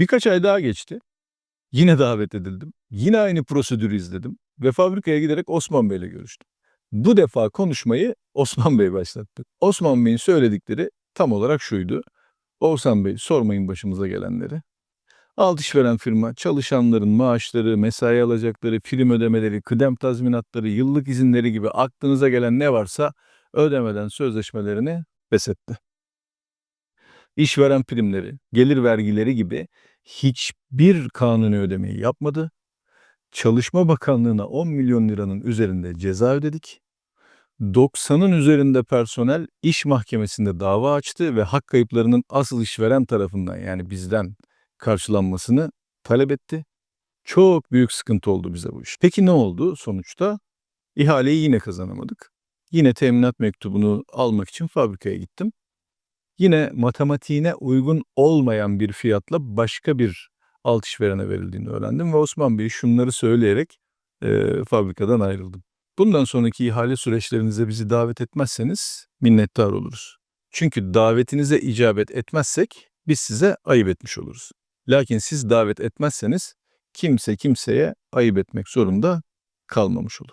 Birkaç ay daha geçti. Yine davet edildim. Yine aynı prosedürü izledim ve fabrikaya giderek Osman Bey'le görüştüm. Bu defa konuşmayı Osman Bey başlattı. Osman Bey'in söyledikleri tam olarak şuydu. Oğuzhan Bey sormayın başımıza gelenleri. Alt işveren firma çalışanların maaşları, mesai alacakları, prim ödemeleri, kıdem tazminatları, yıllık izinleri gibi aklınıza gelen ne varsa ödemeden sözleşmelerini feshetti. İşveren primleri, gelir vergileri gibi hiçbir kanuni ödemeyi yapmadı. Çalışma Bakanlığı'na 10 milyon liranın üzerinde ceza ödedik. 90'ın üzerinde personel iş mahkemesinde dava açtı ve hak kayıplarının asıl işveren tarafından yani bizden karşılanmasını talep etti. Çok büyük sıkıntı oldu bize bu iş. Peki ne oldu sonuçta? İhaleyi yine kazanamadık. Yine teminat mektubunu almak için fabrikaya gittim. Yine matematiğine uygun olmayan bir fiyatla başka bir alt işverene verildiğini öğrendim ve Osman Bey şunları söyleyerek eee, fabrikadan ayrıldım. Bundan sonraki ihale süreçlerinize bizi davet etmezseniz minnettar oluruz. Çünkü davetinize icabet etmezsek biz size ayıp etmiş oluruz. Lakin siz davet etmezseniz kimse kimseye ayıp etmek zorunda kalmamış olur.